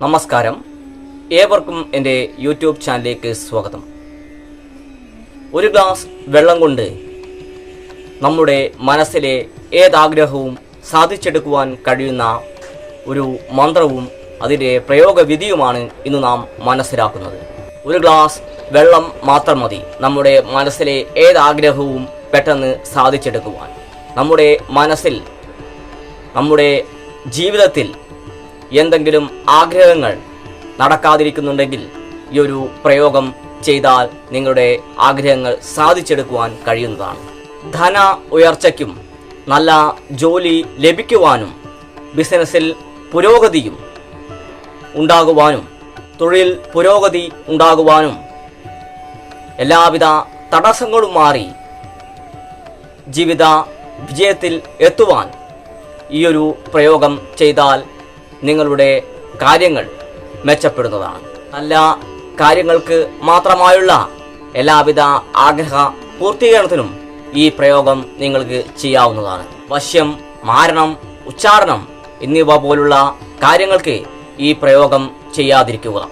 നമസ്കാരം. ഏവർക്കും എന്റെ യൂട്യൂബ് ചാനലിലേക്ക് സ്വാഗതം. ഒരു ഗ്ലാസ് വെള്ളം കൊണ്ട് നമ്മുടെ മനസ്സിലെ ഏതാഗ്രഹവും സാധിച്ചെടുക്കുവാൻ കഴിയുന്ന ഒരു മന്ത്രവും അതിന്റെ പ്രയോഗവിധിയുമാണ് ഇന്ന് നാം മനസ്സിലാക്കുന്നത്. ഒരു ഗ്ലാസ് വെള്ളം മാത്രം മതി. നമ്മുടെ മനസ്സിലെ ഏതാഗ്രഹവും പെട്ടെന്ന് സാധിച്ചെടുക്കുവാൻ. നമ്മുടെ മനസ്സിൽ നമ്മുടെ ജീവിതത്തിൽ എന്തെങ്കിലും ആഗ്രഹങ്ങൾ നടക്കാതിരിക്കുന്നുണ്ടെങ്കിൽ ഈ ഒരു പ്രയോഗം ചെയ്താൽ നിങ്ങളുടെ ആഗ്രഹങ്ങൾ സാധിച്ചെടുക്കുവാൻ കഴിയുന്നതാണ്. ധന ഉയർച്ചയ്ക്കും നല്ല ജോലി ലഭിക്കുവാനും ബിസിനസ്സിൽ പുരോഗതിയും ഉണ്ടാകുവാനും തൊഴിൽ പുരോഗതി ഉണ്ടാകുവാനും എല്ലാവിധ തടസ്സങ്ങളും മാറി ജീവിത വിജയത്തിൽ എത്തുവാൻ ഈ ഒരു പ്രയോഗം ചെയ്താൽ നിങ്ങളുടെ കാര്യങ്ങൾ മെച്ചപ്പെടുന്നതാണ്. നല്ല കാര്യങ്ങൾക്ക് മാത്രമായുള്ള എല്ലാവിധ ആഗ്രഹ പൂർത്തീകരണത്തിനും ഈ പ്രയോഗം നിങ്ങൾക്ക് ചെയ്യാവുന്നതാണ്. വശ്യം മാരണം ഉച്ചാരണം എന്നിവ പോലുള്ള കാര്യങ്ങൾക്ക് ഈ പ്രയോഗം ചെയ്യാതിരിക്കുക.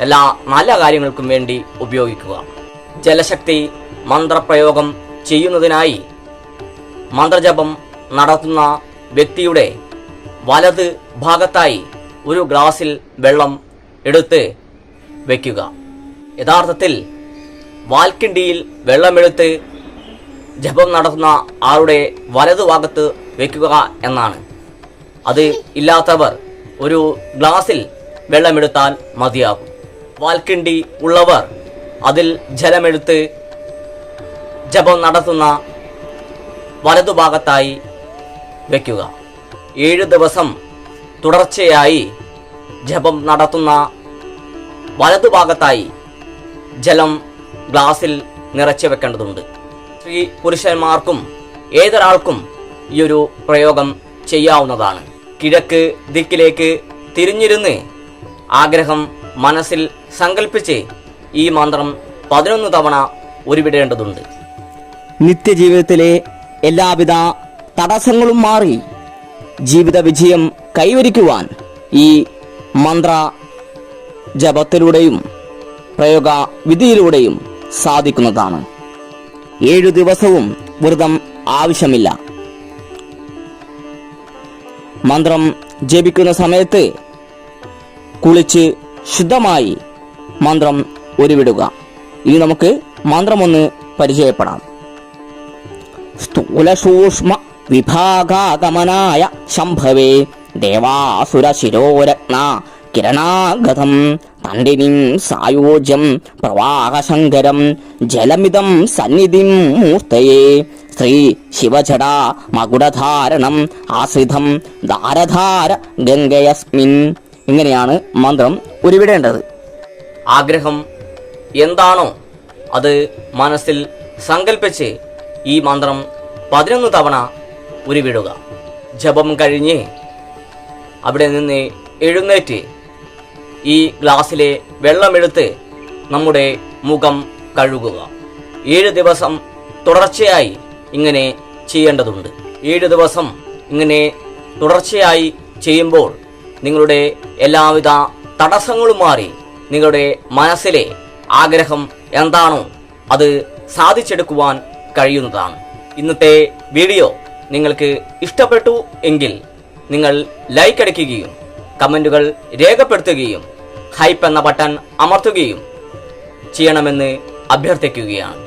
എല്ലാ നല്ല കാര്യങ്ങൾക്കും വേണ്ടി ഉപയോഗിക്കുക. ജലശക്തി മന്ത്രപ്രയോഗം ചെയ്യുന്നതിനായി മന്ത്രജപം നടത്തുന്ന വ്യക്തിയുടെ വലത് ഭാഗത്തായി ഒരു ഗ്ലാസിൽ വെള്ളം എടുത്ത് വയ്ക്കുക യഥാർത്ഥത്തിൽ വാൽക്കിണ്ടിയിൽ വെള്ളമെടുത്ത് ജപം നടത്തുന്ന ആളുടെ വലതു ഭാഗത്ത് വയ്ക്കുക എന്നാണ്. അത് ഇല്ലാത്തവർ ഒരു ഗ്ലാസിൽ വെള്ളമെടുത്താൽ മതിയാകും. വാൽക്കിണ്ടി ഉള്ളവർ അതിൽ ജലമെടുത്ത് ജപം നടത്തുന്ന വലതുഭാഗത്തായി വയ്ക്കുക ഏഴ് ദിവസം തുടർച്ചയായി ജപം നടത്തുന്ന വലതുഭാഗത്തായി ജലം ഗ്ലാസിൽ നിറച്ചു വെക്കേണ്ടതുണ്ട്. സ്ത്രീ പുരുഷന്മാർക്കും ഏതൊരാൾക്കും ഈ ഒരു പ്രയോഗം ചെയ്യാവുന്നതാണ്. കിഴക്ക് ദിക്കിലേക്ക് തിരിഞ്ഞിരുന്ന് ആഗ്രഹം മനസ്സിൽ സങ്കല്പിച്ച് ഈ മന്ത്രം പതിനൊന്ന് തവണ ഉരുവിടേണ്ടതുണ്ട്. നിത്യജീവിതത്തിലെ എല്ലാവിധ തടസ്സങ്ങളും മാറി ജീവിത വിജയം കൈവരിക്കുവാൻ ഈ മന്ത്ര ജപത്തിലൂടെയും പ്രയോഗ വിധിയിലൂടെയും സാധിക്കുന്നതാണ്. ഏഴു ദിവസവും വ്രതം ആവശ്യമില്ല. മന്ത്രം ജപിക്കുന്ന സമയത്ത് കുളിച്ച് ശുദ്ധമായി മന്ത്രം ഉരുവിടുക ഇനി നമുക്ക് മന്ത്രമൊന്ന് പരിചയപ്പെടാം. സ്ഥൂലസൂക്ഷ്മ വിഭാഗാഗമനായ ശംഭവേ ദേവാസുരശിരോരത്ന കിരണാഗതം തണ്ടിനിം സായോജ്യം പ്രവാഹശങ്കരം ജലമിതം സന്നിധിം മൂർത്തയെ ശ്രീ ശിവജട മകുടധാരണം ആശ്രിതം ധാരധാര ഗംഗയസ്മിൻ. ഇങ്ങനെയാണ് മന്ത്രം ഉരുവിടേണ്ടത്. ആഗ്രഹം എന്താണോ അത് മനസ്സിൽ സങ്കല്പിച്ച് ഈ മന്ത്രം പതിനൊന്ന് തവണ ഉരുവിടുക. ജപം കഴിഞ്ഞ് അവിടെ നിന്ന് എഴുന്നേറ്റ് ഈ ഗ്ലാസ്സിലെ വെള്ളമെടുത്ത് നമ്മുടെ മുഖം കഴുകുക. ഏഴ് ദിവസം തുടർച്ചയായി ഇങ്ങനെ ചെയ്യേണ്ടതുണ്ട്. ഏഴ് ദിവസം ഇങ്ങനെ തുടർച്ചയായി ചെയ്യുമ്പോൾ നിങ്ങളുടെ എല്ലാവിധ തടസ്സങ്ങളും മാറി നിങ്ങളുടെ മനസ്സിലെ ആഗ്രഹം എന്താണോ അത് സാധിച്ചെടുക്കുവാൻ കഴിയുന്നതാണ്. ഇന്നത്തെ വീഡിയോ നിങ്ങൾക്ക് ഇഷ്ടപ്പെട്ടു എങ്കിൽ നിങ്ങൾ ലൈക്ക് അടിക്കുകയും കമന്റുകൾ രേഖപ്പെടുത്തുകയും ഹൈപ്പ് എന്ന ബട്ടൺ അമർത്തുകയും ചെയ്യണമെന്ന് അഭ്യർത്ഥിക്കുകയാണ്.